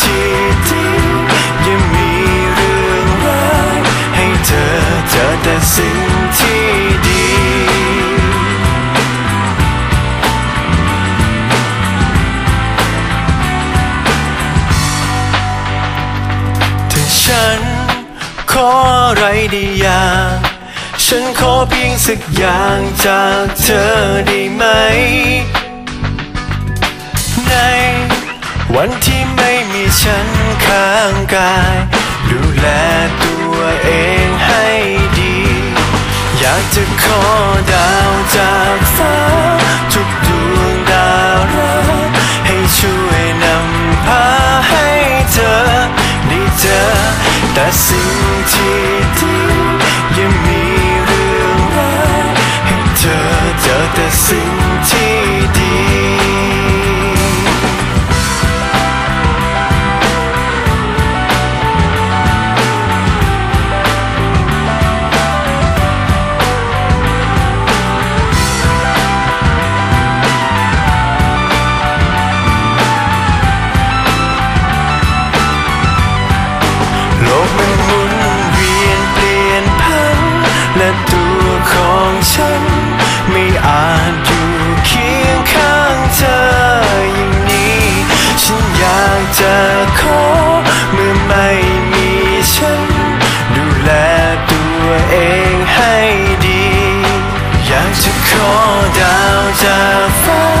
ที่ดียังมีเรื่องร้ายให้เธอเจอแต่สิ่งที่ดีถ้าฉันขออะไรได้อย่างฉันขอเพียงสักอย่างจากเธอได้ไหมใน วันที่ไม่มีฉันข้างกาย ดูแลตัวเองให้ดี อยากจะขอดาวจากฟ้า ทุกดวงดาวรักให้ช่วยนำพาให้เธอได้เจอแต่สิ่งที่ดียังมีเรื่องร้ายให้เธอเจอแต่สิ่ง outside